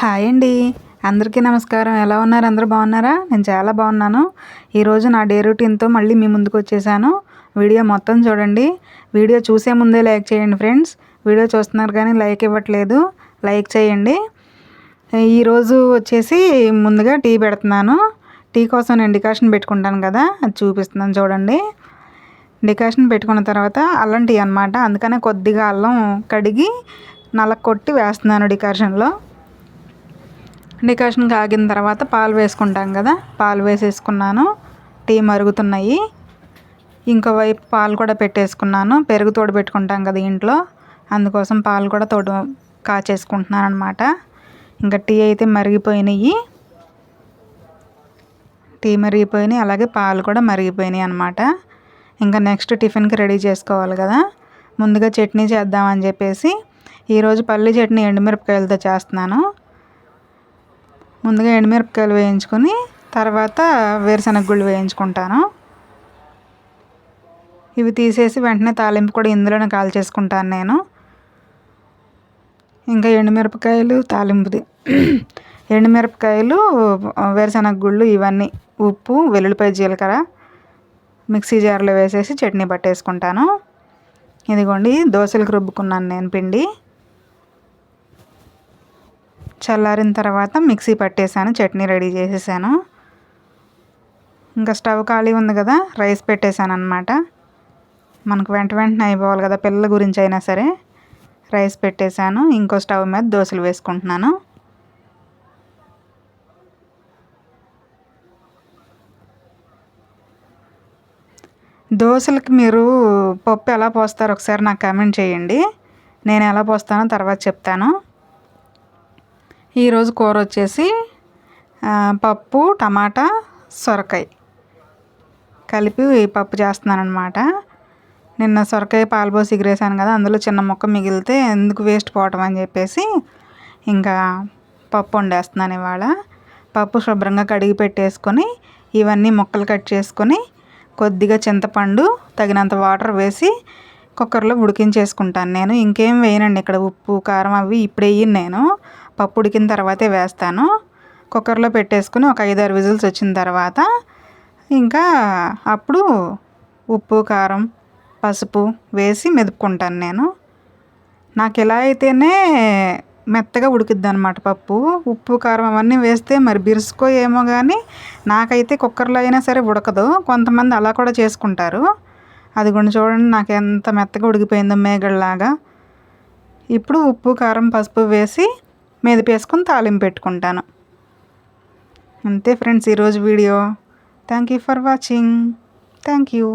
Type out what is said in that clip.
Hi అండి. అందరికీ నమస్కారం. ఎలా ఉన్నారు? అందరూ బాగున్నారా? నేను చాలా బాగున్నాను. ఈరోజు నా డే రొటీన్తో మళ్ళీ మీ ముందుకు వచ్చేసాను. వీడియో మొత్తం చూడండి. వీడియో చూసే ముందే లైక్ చేయండి ఫ్రెండ్స్. వీడియో చూస్తున్నారు కానీ లైక్ ఇవ్వట్లేదు. లైక్ చేయండి. ఈరోజు వచ్చేసి ముందుగా టీ పెడుతున్నాను. టీ కోసం నేను డికాషన్ పెట్టుకుంటాను కదా అది చూపిస్తున్నాను చూడండి. డికాషన్ పెట్టుకున్న తర్వాత అల్లం టీ అనమాట అందుకనే కొద్దిగా అల్లం కడిగి నల్ల కొట్టి వేస్తున్నాను డికాషన్లో. డికాషన్ కాగిన తర్వాత పాలు వేసుకుంటాం కదా. పాలు వేసేసుకున్నాను. టీ మరుగుతున్నాయి. ఇంకో వైపు పాలు కూడా పెట్టేసుకున్నాను. పెరుగు తోడు పెట్టుకుంటాం కదా ఇంట్లో. అందుకోసం పాలు కూడా తోడు కాచేసుకుంటున్నాను అనమాట ఇంకా టీ అయితే మరిగిపోయినాయి. టీ మరిగిపోయినాయి. అలాగే పాలు కూడా మరిగిపోయినాయి అనమాట ఇంకా నెక్స్ట్ టిఫిన్కి రెడీ చేసుకోవాలి కదా. ముందుగా చట్నీ చేద్దామని చెప్పేసి ఈరోజు పల్లి చట్నీ ఎండుమిరపకాయలతో చేస్తున్నాను. ముందుగా ఎండుమిరపకాయలు వేయించుకొని తర్వాత వేరుశనగ గుళ్ళు వేయించుకుంటాను. ఇవి తీసేసి వెంటనే తాలింపు కూడా ఇందులోనే కాల్ చేసుకుంటాను నేను. ఇంకా ఎండుమిరపకాయలు తాలింపుది. ఎండుమిరపకాయలు వేరుశనగ గుళ్ళు ఇవన్నీ ఉప్పు వెల్లుల్లిపాయ జీలకర్ర మిక్సీ జార్లో వేసేసి చట్నీ పట్టేసుకుంటాను. ఇదిగోండి దోశలకు రుబ్బుకున్నాను నేను పిండి. చల్లారిన తర్వాత మిక్సీ పట్టేశాను చట్నీ రెడీ చేసేసాను. ఇంకా స్టవ్ ఖాళీ ఉంది కదా రైస్ పెట్టేశాను అనమాట మనకు వెంట వెంటనే అయిపోవాలి కదా పిల్లల గురించి అయినా సరే. రైస్ పెట్టేశాను ఇంకో స్టవ్ మీద దోశలు వేసుకుంటున్నాను. దోశలకి మీరు పప్పు ఎలా పోస్తారో ఒకసారి నాకు కామెంట్ చేయండి. నేను ఎలా పోస్తానో తర్వాత చెప్తాను. ఈరోజు కూర వచ్చేసి పప్పు టమాటా సొరకాయ. కలిపి పప్పు చేస్తున్నాను అనమాట నిన్న సొరకాయ పాలపోసి ఎగిరేసాను కదా అందులో చిన్న మొక్క మిగిలితే ఎందుకు వేస్ట్ పోవటం అని చెప్పేసి ఇంకా పప్పు వండేస్తున్నాను ఇవాళ. పప్పు శుభ్రంగా కడిగి పెట్టేసుకొని ఇవన్నీ ముక్కలు కట్ చేసుకొని కొద్దిగా చింతపండు తగినంత వాటర్ వేసి కుక్కర్లో ఉడికించేసుకుంటాను నేను. ఇంకేం వేయనండి ఇక్కడ ఉప్పు కారం అవి ఇప్పుడు వేయను నేను. పప్పు ఉడికిన తర్వాతే వేస్తాను. కుక్కర్లో పెట్టేసుకుని ఒక ఐదారు విజిల్స్ వచ్చిన తర్వాత ఇంకా అప్పుడు ఉప్పు కారం పసుపు వేసి మెదుపుకుంటాను నేను. నాకు ఎలా అయితేనే మెత్తగా ఉడికిద్ది అనమాట పప్పు. ఉప్పు కారం అవన్నీ వేస్తే మరి బిరుసుకో ఏమో కానీ నాకైతే కుక్కర్లో అయినా సరే ఉడకదు. కొంతమంది అలా కూడా చేసుకుంటారు. అది కూడా చూడండి నాకు ఎంత మెత్తగా ఉడికిపోయిందో మేగడలాగా ఇప్పుడు ఉప్పు కారం పసుపు వేసి మెదిపేసుకొని తాలింపు పెట్టుకుంటాను. అంతే ఫ్రెండ్స్ ఈరోజు video. Thank you for watching. Thank you